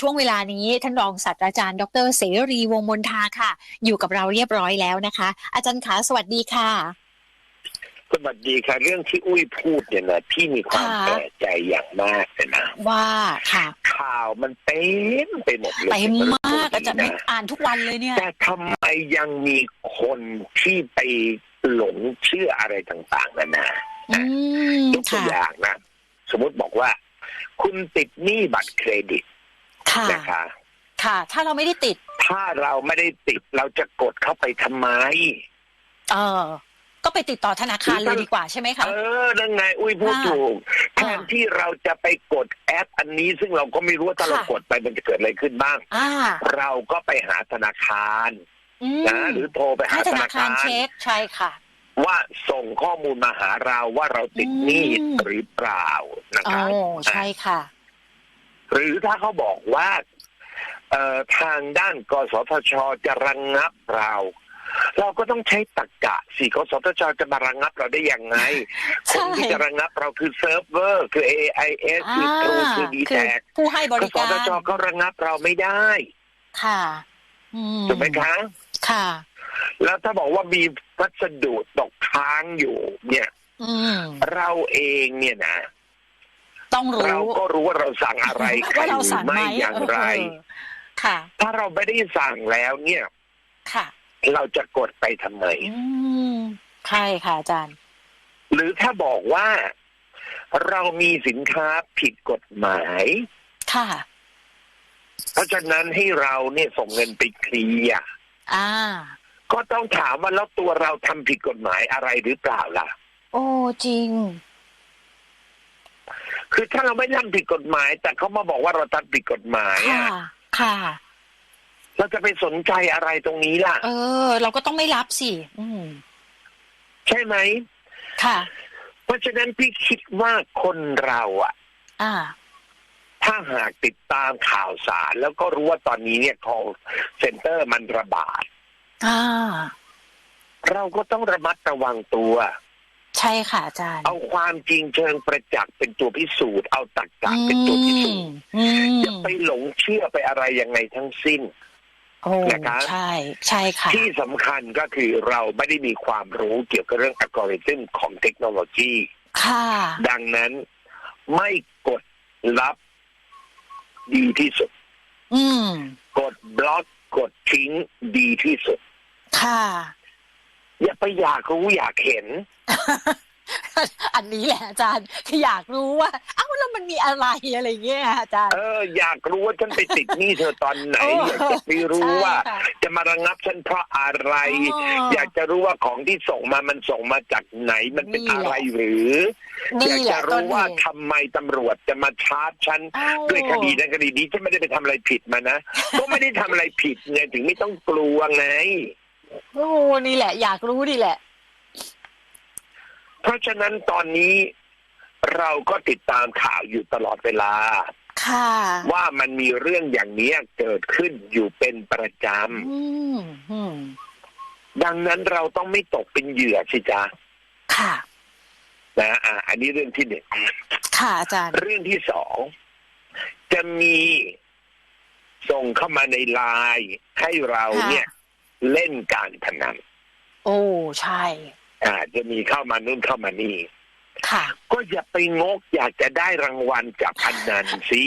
ช่วงเวลานี้ท่านรองศาสตราจารย์ ดรเสรีวงมนทาค่ะ อยู่กับเราเรียบร้อยแล้วนะคะ อาจารย์ขาสวัสดีค่ะสวัสดีค่ะ เรื่องที่อุ้ยพูดเนี่ยนะพี่มีความแปลกใจอย่างมากเลยนะว่าค่ะ ข่าวมันเต็มไปหมดเลยเต็มมากอาจารย์อ่านทุกวันเลยเนี่ย แต่ทำไมยังมีคนที่ไปหลงเชื่ออะไรต่างๆนานายกตัวอย่างนะ สมมติบอกว่า คุณติดหนี้บัตรเครดิต นะคะ ค่ะ ถ้าเราไม่ได้ติด ถ้าเราไม่ได้ติดเราจะกดเข้าไปทำไม เออ ก็ไปติดต่อธนาคารเลยดีกว่าใช่ไหมคะ เออนั่นไง อุ้ยพูดถูกแทนที่เราจะไปกดแอป อันนี้ซึ่งเราก็ไม่รู้ว่าถ้าเรากดไปมันจะเกิดอะไรขึ้นบ้างเราก็ไปหาธนาคารนะหรือโทรไปหาธนาคารเช็คใช่ค่ะว่าส่งข้อมูลมาหาเราว่าเราติดหนี้หรือเปล่านะครับโอ้ใช่ค่ะ หรือถ้าเขาบอกว่าทางด้านกสทชจะระงงับเรา เราก็ต้องใช้ตรกกะสิกสทชจะมาระงงับเราได้ยังไง คนที่จะระงงับเราคือเซิร์ฟเวอร์ คือ AIS คือทรูคือดีแท็กผู้ให้บริการกสทชก็ระงงับเราไม่ได้ ค่ะถูกไหมคะค่ะ แล้วถ้าบอกว่ามีพัสดุตกค้างอยู่ เนี่ยเราเองเนี่ยนะ ต้องรู้เราก็รู้ว่าเราสั่งอะไรใครหรือไม่อย่างไรค่ะ ถ้าเราไม่ได้สั่งแล้วเนี่ย ค่ะ เราจะกดไปทำไมใช่ค่ะอาจารย์ หรือถ้าบอกว่า เรามีสินค้าผิดกฎหมาย ค่ะ เพราะฉะนั้นให้เราเนี่ยส่งเงินไปเคลียร์อ่า ก็ต้องถามว่าแล้วตัวเราทำผิดกฎหมายอะไรหรือเปล่าล่ะ โอ้จริง คือถ้าเราไม่ทำผิดกฎหมาย แต่เขามาบอกว่าเราทำผิดกฎหมายค่ะค่ะ เราจะไปสนใจอะไรตรงนี้ล่ะ เออ เราก็ต้องไม่รับสิ อืม ใช่ไหม ค่ะ เพราะฉะนั้นพี่คิดว่าคนเราอะอ่า ถ้าหากติดตามข่าวสาร แล้วก็รู้ว่าตอนนี้เนี่ยของเซ็นเตอร์มันระบาด อ่า เราก็ต้องระมัดระวังตัว ใช่ค่ะอาจารย์ เอาความจริงเชิงประจักษ์เป็นตัวพิสูจน์เอาตักกะเป็นตัวพิสูจน์อย่าไปหลงเชื่อไปอะไรยังไงทั้งสิ้นนะครับใช่ใช่ค่ะ ที่สำคัญก็คือเราไม่ได้มีความรู้เกี่ยวกับเรื่องอัลกอริทึมของเทคโนโลยี ค่ะ ดังนั้นไม่กดรับดีที่สุด อืม กดบล็อกกดทิ้งดีที่สุด ค่ะ อย่าไปอยากรู้อยากเห็น อันนี้แหละอาจารย์คืออยากรู้ว่าเอ้าแล้วมันมีอะไรอะไรเงี้ยอาจารย์ เอออยากรู้ว่าฉันไปติดหนี้เธอตอนไหน อยากจะไปรู้ว่า จะมาระงับฉันเพราะอะไร อยากจะรู้ว่าของที่ส่งมามันส่งมาจากไหนมันเป็นอะไรหรืออยากจะรู้ว่าทำไมตำรวจจะมาชาร์จฉันด้วยคดีนั้นคดีนี้ฉันไม่ได้ไปทำอะไรผิดมานะก็ไม่ได้ทำอะไรผิดไงถึงไม่ต้องกลัวไงโอ้นี่แหละ อยากรู้นี่แหละเพ ราะฉะนั้นตอนนี้เราก็ติดตามข่าวอยู่ตลอดเวลา ค่ะ ว่ามันมีเรื่องอย่างนี้เกิดขึ้นอยู่เป็นประจำดังนั้นเราต้องไม่ตกเป็นเหยื่อสิจ๊ะค่ะนะอ่าอันนี้เรื่องที่หนึ่งค่ะอาจารย์ เรื่องที่สองจะมีส่งเข้ามาในไลน์ให้เราเนี่ย เล่นการพนันโอ้ ใช่ อ่าจะมีเข้ามานู่นเข้ามานี่ค่ะก็อย่าไปงกอยากจะได้รางวัลจากพันนันสิ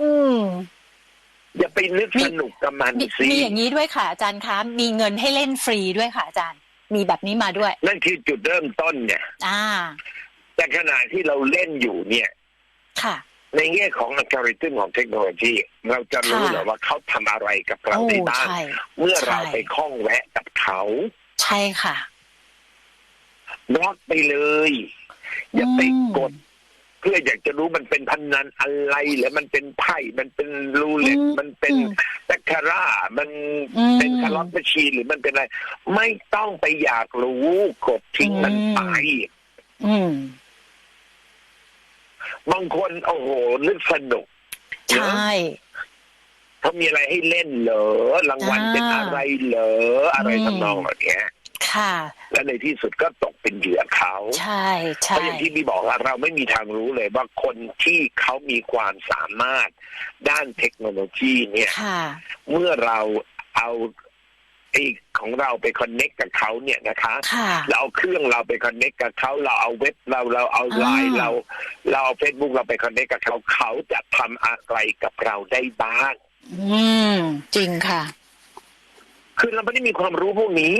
อืมอย่าไปนึกสนุกกับมันสิมีอย่างนี้ด้วยค่ะอาจารย์คะมีเงินให้เล่นฟรีด้วยค่ะอาจารย์ มีแบบนี้มาด้วย นั่นคือจุดเริ่มต้นเนี่ย อ่า แต่ขณะที่เราเล่นอยู่เนี่ย ค่ะ ในแง่ของอัลกอริทึมของเทคโนโลยี เราจะรู้เหรอว่าเขาทำอะไรกับเราได้บ้างเมื่อเราไปคล้องแวะกับเขา ใช่ค่ะ บล็อกไปเลย อย่าไปกด เพื่ออยากจะรู้มันเป็นพันนันอะไรหรือมันเป็นไพ่มันเป็นรูเล็ตมันเป็นแบคคาร่ามันเป็นคาร์ลอตมชีหรือมันเป็นอะไร ไม่ต้องไปอยากรู้กดทิ้งมันไปบางคนโอ้โหนึกสนุกใช่เขามีอะไรให้เล่นเหรอรางวัลเป็นอะไรเหรออะไรทำนองแบบนี้ค่ะ และในที่สุดก็ตกเป็นเหยื่อเขาใช่เพใช่ราะอย่างที่พี่บอกว่าเราไม่มีทางรู้เลยว่าคนที่เขามีความสามารถด้านเทคโนโลยีเนี่ยค่ะเมื่อเราเอาไอ้ของเราไปคอนเน็กกับเขาเนี่ยนะคะค่ะเราเอาเครื่องเราไปคอนเน็กกับเขาเราเอาเว็บเราเราเอาไลน์อ่าเราเราเอาเฟซบุ๊กเราไปคอนเน็กกับเขาเขาจะทำอะไรกับเราได้บ้างอืมจริงค่ะ คือเราไม่ได้มีความรู้พวกนี้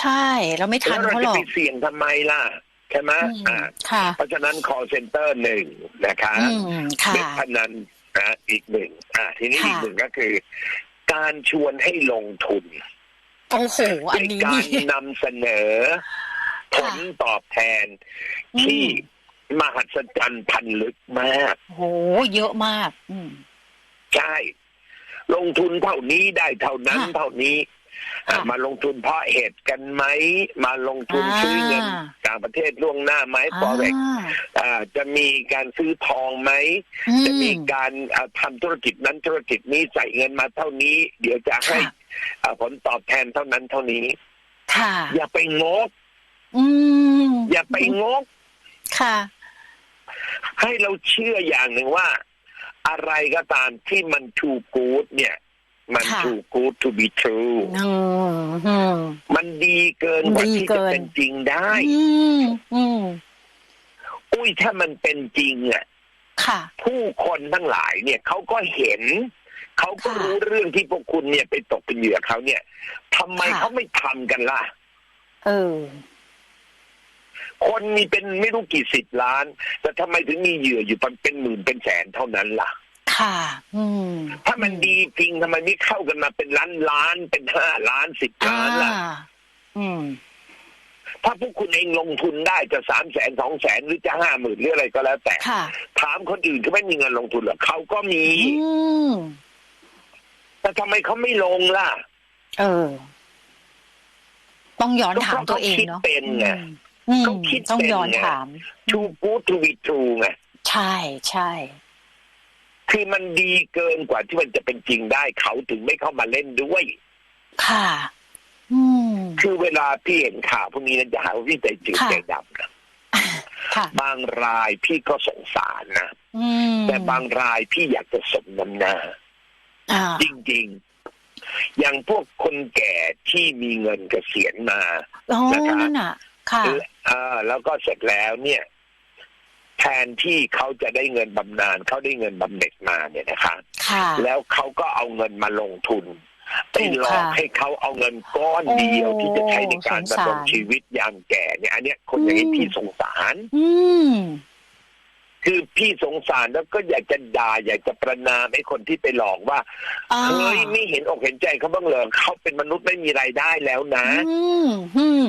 ใช่ เราไม่ทัแล้นวเราเขาหจะรอก ไปเสี่ยงทำไมล่ะ ใช่ไหมอืมอ่าค่ะ เพราะฉะนั้น call center หนึ่งนะคะอืมค่ะ เว็บพนันนะอีกหนึ่งอ่าทีนี้ค่ะ อีกหนึ่งก็คือ การชวนให้ลงทุนโอ้โห อันในนี้การนี่ นำเสนอ ผค่ะลตอบแทน อืม ที่มหัศจรรย์พันลึกมาก โอ้โห เยอะมาก อืม ใช่ ลงทุนเท่านี้ได้เท่านั้นค่ะ เท่านี้อะค่ะ มาลงทุนเพราะเหตุกันไหม มาลงทุนอ่าซื้อเงินต่างประเทศล่วงหน้าไหมฟอเร็กอ่าจะมีการซื้อทองไหมอืจะมีมการอ่าทำธุรกิจนั้นธุรกิจนี้ใส่เงินมาเท่านี้ เดี๋ยวจะให้ค่ะอ่าผลตอบแทนเท่านั้นเท่านี้ค่ะอย่าไปงกอืมอย่าไปงกค่ะ ให้เราเชื่ออย่างหนึ่งว่า อะไรก็ตามที่มัน too good เนี่ย มัน ค่ะ too good to be true อืมอืม มันดีเกินกว่าดีที่เกิจะน เป็นจริงได้ อืมอืมอุ้ยถ้ามันเป็นจริงอะค่ะ ผู้คนทั้งหลายเนี่ยเขาก็เห็น เขาก็ค่ะรู้เรื่องที่พวกคุณเนี่ยไปตกเป็นเหยื่อเขาเนี่ยทำไมค่ะ เขาไม่ทำกันล่ะ เออ คนมีเป็นไม่รู้กี่สิบล้าน แต่ทำไมถึงมีเหยื่ออยู่เป็นหมื่นเป็นแสนเท่านั้นล่ะ ค่ะอืมถ้ามันดีจริงทำไมไม่เข้ากันมาเป็นล้านล้านเป็นห้าล้านสิบอ่าล้านล่ะอืมถ้าพวกคุณเองลงทุนได้จะสามแสนสองแสนหรือจะห้าหมื่นหรืออะไรก็แล้วแต่ค่ะถามคนอื่นเขาไม่มีเงินลงทุนหรอกเขาก็มีอืมแต่ทำไมเขาไม่ลงล่ะ เออ ต้องย้อนถามตัวเองคิดเนาะเป็นไงอืมเขาคิดต้องเป็นย้อนไงถาม too good to be true ไงใช่ใช่ คือมันดีเกินกว่าที่มันจะเป็นจริงได้ เขาถึงไม่เข้ามาเล่นด้วย ค่ะอืมคือเวลาพี่เห็นข่าวพวกนี้นะจะหาว่าพี่ใจจืดค่ะใจดำนะค่ะบางรายพี่ก็สงสารนะอืมแต่บางรายพี่อยากจะสมน้ำหน้าอ่าจริงๆ อย่างพวกคนแก่ที่มีเงินเกษียณมาโอ้นะคะนั่นน่ะค่ะเออแล้วก็เสร็จแล้วเนี่ย แทนที่เขาจะได้เงินบำนาญเขาได้เงินบำเหน็จมาเนี่ยนะคะค่ะแล้วเขาก็เอาเงินมาลงทุนไปถูกหลอกค่ะให้เขาเอาเงินก้อนเดียวโอ้ที่จะใช้ในการสงสารดำรงชีวิตยามแก่เนี่ย อันเนี้ยคนอย่างนี้อืมพี่สงสารอืมคือพี่สงสารแล้วก็อยากจะด่าอยากจะประนามไอ้คนที่ไปหลอกว่าอ่าเฮ้ยไม่เห็นอกเห็นใจเขาบ้างเหรอเขาเป็นมนุษย์ไม่มีรายได้แล้วนะอืมอืม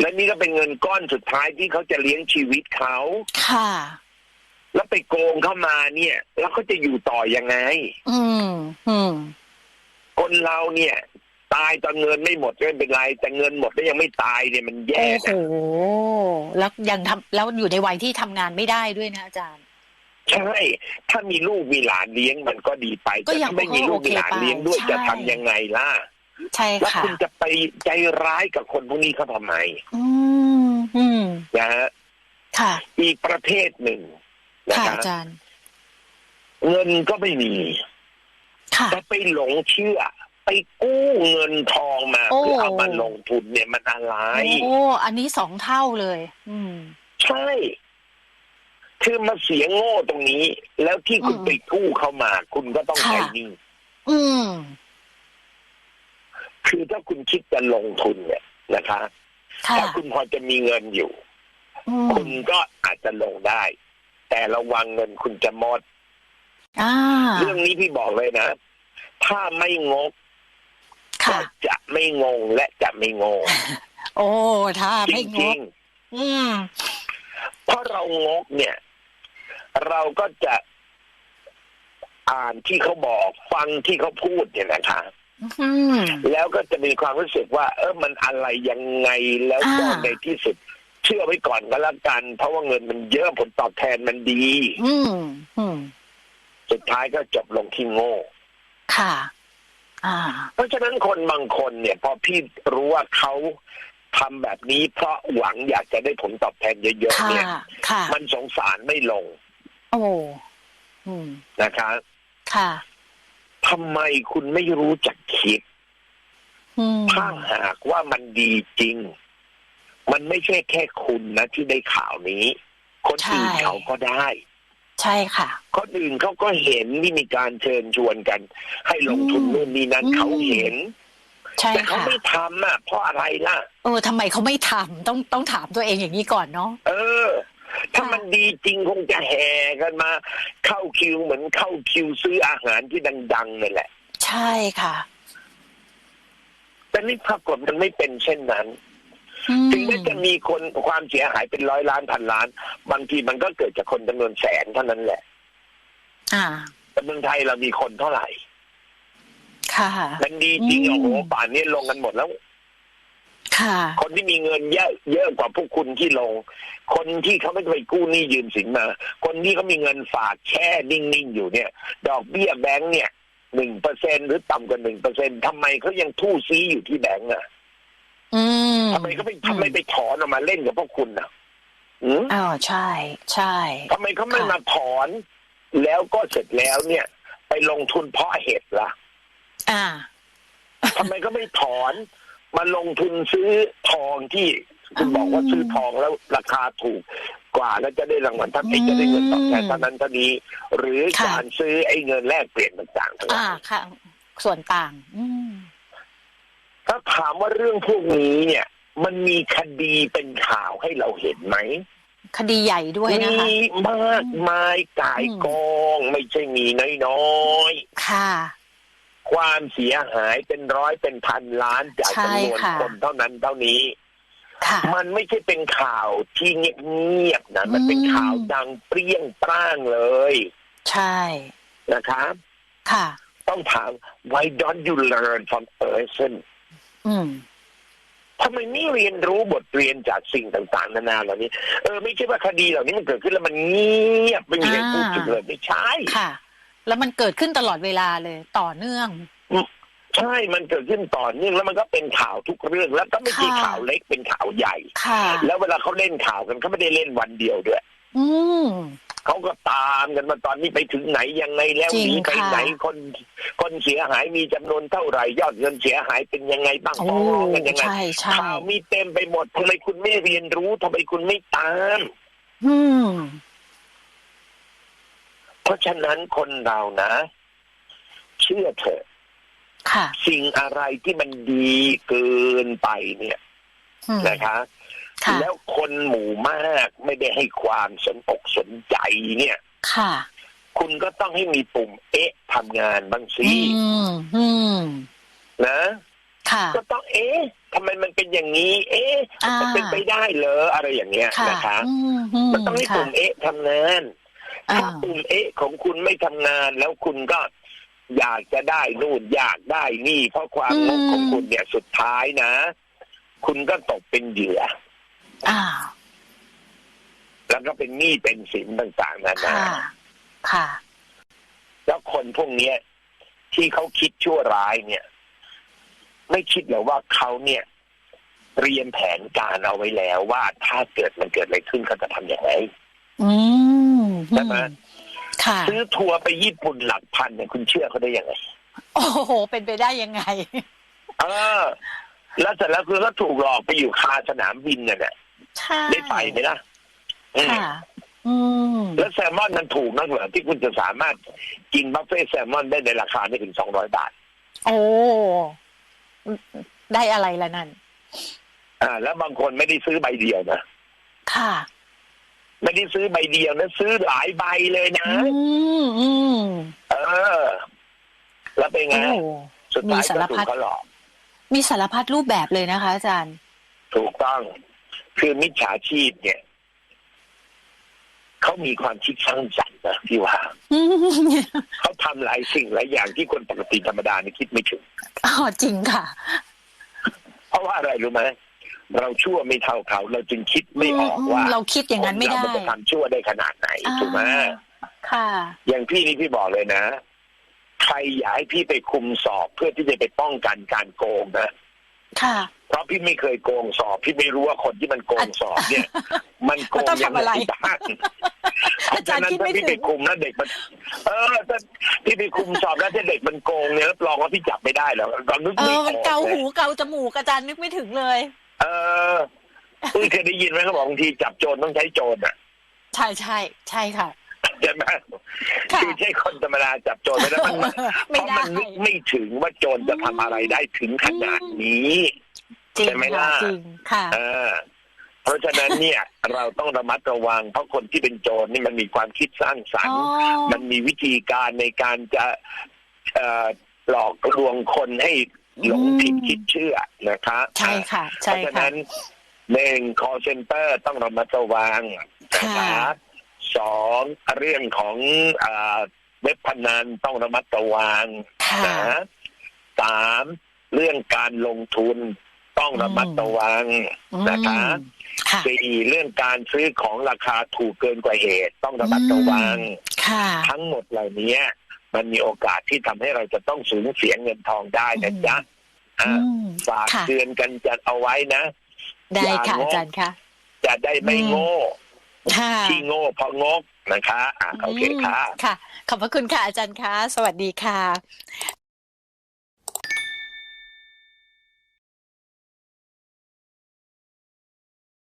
และนี่ก็เป็นเงินก้อนสุดท้ายที่เขาจะเลี้ยงชีวิตเขา ค่ะ แล้วไปโกงเข้ามาเนี่ย แล้วเขาจะอยู่ต่อยังไง อืม อืม คนเราเนี่ย ตายตอนเงินไม่หมดก็ไม่เป็นไร แต่เงินหมดแล้วยังไม่ตายเนี่ยมันแย่โอ้โหนะแล้วยังทำแล้วอยู่ในวัยที่ทำงานไม่ได้ด้วยนะอาจารย์ ใช่ ถ้ามีลูกมีหลานเลี้ยงมันก็ดีไปก็แต่ยังถ้าไม่มีลูกมีหลานเลี้ยงด้วยโอเคไปจะทำยังไงล่ะ ใช่แล้วค่ะคุณจะไปใจร้ายกับคนพวกนี้เขาทำไมอืมอืมนะฮะค่ะ อีกประเภทหนึ่งนะค่ะครับอาจารย์ เงินก็ไม่มีค่ะ แต่ไปหลงเชื่อ ไปกู้เงินทองมาโอ้ เพื่อเอามาลงทุนเนี่ยมันอะไร โอ้อันนี้สองเท่าเลย อืม ใช่ คือมาเสียโง่ตรงนี้ แล้วที่คุณอืมไปกู้เข้ามา คุณก็ต้องค่ะ ใช้หนี้อืม คือถ้าคุณคิดจะลงทุนเนี่ยนะคะค่ะถ้าคุณพอจะมีเงินอยู่อืมคุณก็อาจจะลงได้ แต่ระวังเงินคุณจะหมดอ่าเรื่องนี้พี่บอกเลยนะ ถ้าไม่งกก็ค่ะจะไม่งงและจะไม่งง โอ้ถ้าจไม่งริกงอืมๆเพราะเรางกเนี่ย เราก็จะอ่านที่เขาบอกฟังที่เขาพูดเนี่ยนะคะอืม แล้วก็จะมีความรู้สึกว่า เออมันอะไรยังไงแล้วก็อ่าในที่สุด เชื่อไว้ก่อนก็แล้วกัน เพราะว่าเงินมันเยอะผลตอบแทนมันดีอืมอืมสุดท้ายก็จบลงที่โง่ ค่ะอ่าเพราะฉะนั้นคนบางคนเนี่ย พอพี่รู้ว่าเขาทำแบบนี้เพราะหวังอยากจะได้ผลตอบแทนเยอะๆค่ะเนี่ยค่ะมันสงสารไม่ลง โอ้อืมนะคะ ค่ะ ทำไมคุณไม่รู้จักคิดอืมถ้าหากว่ามันดีจริง มันไม่ใช่แค่คุณนะที่ได้ข่าวนี้ คนอื่นเขาก็ได้ ใช่ค่ะคนอื่นเขาก็เห็นที่มีการเชิญชวนกัน ให้ลงทุนอืมนู่นนี่นั่นอืมเขาเห็นใช่แต่เขาค่ะไม่ทำอะเพราะอะไรล่ะ เออทำไมเขาไม่ทำต้องต้องถามตัวเองอย่างนี้ก่อนเนาะเออ ถ้าค่ะมันดีจริงคงจะแห่กันมา เข้าคิวเหมือนเข้าคิวซื้ออาหารที่ดังๆนี่แหละ ใช่ค่ะ แต่นี่ปรากฏมันไม่เป็นเช่นนั้นอืมถึงแม้จะมีคนความเสียหายเป็นร้อยล้านพันล้าน บางทีมันก็เกิดจากคนจำนวนแสนเท่านั้นแหละ อ่าแต่เมืองไทยเรามีคนเท่าไหร่ ค่ะ มันดีจริงอืมโอ้โหป่านนี้ลงกันหมดแล้ว ค่ะคนที่มีเงินเยอะเยอะกว่าพวกคุณที่ลง คนที่เขาไม่ได้ไปกู้หนี้ยืมสินมา คนที่เขามีเงินฝากแช่นิ่งๆอยู่เนี่ย ดอกเบี้ยแบงก์เนี่ยหนึ่งเปอร์เซ็นหรือต่ำกว่าหนึ่งเปอร์เซ็นทำไมเขายังทู่ซีอยู่ที่แบงก์อะอืมทำไมเขาไม่ทำไมไปถอนออกมาเล่นกับพวกคุณอะอืมอ๋อใช่ ใช่ทำไมเขาไม่ค่ะมาถอนแล้วก็เสร็จแล้วเนี่ย ไปลงทุนเพาะเห็ดล่ะ อ่าทำไมก็ไม่ถอน มาลงทุนซื้อทองที่คุณบอกว่าอืมซื้อทองแล้วราคาถูกกว่าแล้วจะได้รางวัลท่านเองอืมจะได้เงินตอบแทนเท่านั้นเท่านี้ หรือค่ะการซื้อไอ้เงินแลกเปลี่ยนต่างๆทั้งหอ่าลายค่ะ ส่วนต่างอืมถ้าถามว่าเรื่องพวกนี้เนี่ย มันมีคดีเป็นข่าวให้เราเห็นไหมคดีใหญ่ด้วยนะคะมีมากมายกายกอง ไม่ใช่มีน้อยค่ะๆ ความเสียหายเป็นร้อยเป็นพันล้านจากใช่จำนวนค่ะคนเท่านั้นเท่านี้ค่ะมันไม่ใช่เป็นข่าวที่เงียบๆนะมันเป็นอืมข่าวดังเปรี้ยงปร้างเลย ใช่นะครับ ค่ะ ต้องถาม why don't you learn from person อืมทำไมไม่เรียนรู้บทเรียนจากสิ่งต่างๆ นานาเหล่านี้ เออไม่ใช่ว่าคดีเหล่านี้มันเกิดขึ้นแล้วมันเงียบไม่มีใครพูดถึงเลยไม่ใช่ค่ะ แล้วมันเกิดขึ้นตลอดเวลาเลยต่อเนื่องใช่ มันเกิดขึ้นต่อเนื่องแล้วมันก็เป็นข่าวทุกเรื่อง แล้วก็ไม่ใช่ค่ะข่าวเล็กเป็นข่าวใหญ่ค่ะแล้วเวลาเขาเล่นข่าวกันเขาไม่ได้เล่นวันเดียวด้วย อืมเขาก็ตามกันมาตอนนี้ไปถึงไหนยังไงแล้วจริหงนีไปค่ะไหนคน คนเสียหายมีจำนวนเท่าไหร่ยอดเงินเสียหายเป็นยังไงบ้างโอ้ฟ้องร้องกันยังไงใช่ใช่ข่าวมีเต็มไปหมดทำไมคุณไม่เรียนรู้ทำไมคุณไม่ตาม อืม เพราะฉะนั้นคนเรานะ เชื่อเถอะค่ะสิ่งอะไรที่มันดีเกินไปเนี่ยอืมนะคะค่ะแล้วคนหมู่มากไม่ได้ให้ความสนอกสนใจเนี่ย ค่ะ คุณก็ต้องให้มีปุ่มเอ๊ะทำงานบ้างสิอืมอืมนะค่ะก็ต้องเอ๊ะทำไมมันเป็นอย่างนี้ เอ๊ะอ่ามันเป็นไปได้เหรออะไรอย่างเงี้ยค่ะนะคะอืมอืมมันต้องให้ค่ะปุ่มเอ๊ะทำงานอ่า ถ้าปุ่มเอ๊ะของคุณไม่ทำงานแล้วคุณก็อยากจะได้นู่นอยากได้นี่ เพราะความงกของคุณเนี่ยสุดท้ายนะ คุณก็ตกเป็นเหยื่ออ่า แล้วก็เป็นหนี้เป็นสินต่างๆนานาค่ะค่ะแล้วคนพวกเนี้ย ที่เขาคิดชั่วร้ายเนี่ย ไม่คิดเหรอว่าเขาเนี่ยเตรียมแผนการเอาไว้แล้วว่าถ้าเกิดมันเกิดอะไรขึ้นเขาจะทำอย่างไรอืม ใช่ไหมค่ะซื้อทัวร์ไปญี่ปุ่นหลักพันเนี่ยคุณเชื่อเขาได้ยังไง โอ้โห เป็นไปได้ยังไงเออแล้วเสร็จแล้วคือก็ถูกหลอกไปอยู่คาสนามบินเนี่ยใช่ได้ไปไหมล่ะอืมค่ะอืมแล้วแซลมอนมันถูกนักเหรอที่คุณจะสามารถกินบุฟเฟ่ต์แซลมอนได้ในราคาไม่ถึงสองร้อยบาท โอ้ได้อะไรละนั่นอ่า แล้วบางคนไม่ได้ซื้อใบเดียวนะค่ะ ไม่ได้ซื้อใบเดียวนะซื้อหลายใบเลยนะอืมอืมเออ แล้วเป็นไงโอ้สุดท้ายมีสารก็ถูพักดเขาหลอกมีสารพัดรูปแบบเลยนะคะ อาจารย์ ถูกต้อง คือมิจฉาชีพเนี่ยเขามีความคิดสร้างสรรค์นะพี่ว่าอืมเขาทำหลายสิ่งหลายอย่างที่คนปกติธรรมดาเนี่ยคิดไม่ถึงอ๋อจริงค่ะ เพราะว่าอะไรรู้ไหม เราชั่วไม่เท่าเขา เราจึงคิดไม่ออกว่าเราคิดอย่างนั้นไม่ได้คเราจะทำชั่วได้ขนาดไหนถูกไหมอ่าค่ะ อย่างพี่นี่พี่บอกเลยนะ ใครอยากให้พี่ไปคุมสอบเพื่อที่จะไปป้องกันการโกงนะค่ะเพราะพี่ไม่เคยโกงสอบ พี่ไม่รู้ว่าคนที่มันโกงสอบเนี่ย มันโกงมันต้องยังทำอะไรไงบ้างเพอาราะจาฉะรย์นั้นคิดถ้าไม่พี่ถึไปงคุมแล้วเด็กมัน เออถ้าพี่ไปคุมสอบแล้วถ้าเด็กมันโกงเนี่ยรับรองว่าพี่จับไม่ได้แล้วเรานึกเอไม่ออมันอกเกาเลยหูเกาจมูกอาจารย์นึกไม่ถึงเลย เออคุณเคยได้ยินไหมเขาบอกบางทีจับโจรต้องใช้โจรอะ ใช่ใช่ใช่ค่ะใช่ไหมค่ะคือใช่คนธรรมดาจับโจรไม่ได้มันเพไม่ราะได้มันนึกไม่ถึงว่าโจรจะทำอะไรได้ถึงขนาดนี้จริงใช่ไหมค่ะล่ะจริงค่ะเออเพราะฉะนั้นเนี่ยเราต้องระมัดระวัง เพราะคนที่เป็นโจรนี่มันมีความคิดสร้างสรรอ๋อค์ มันมีวิธีการในการจะเอ่อหลอกลวงคนให้ หลงผิดคิดเชื่อนะคะใช่ค่ะเพใช่ราะฉะค่ะนั้นหนึ่ง call center ต้องระมัดระวังนะค่ะคะสองเรื่องของเอ่อเว็บพนันต้องระมัดระวังค่ะนะสามเรื่องการลงทุนต้องระมัดระวังนะคะอืมค่ะสี่เรื่องการซื้อของราคาถูกเกินกว่าเหตุ ต้องระมัดระวังค่ะทั้งหมดเหล่านี้ มันมีโอกาสที่ทำให้เราจะต้องสูญเสียเงินทองได้นะจ๊ะอือะมฝากค่ะเตือนกันจะเอาไว้นะได้ค่ะอย่างงอาจารย์ค่ะจะได้ไม่อืมโง่ค่ะที่โง่เพราะงกนะคะอะโอเคค่ะ ค่ะ ขอบพระคุณค่ะอาจารย์คะสวัสดีค่ะ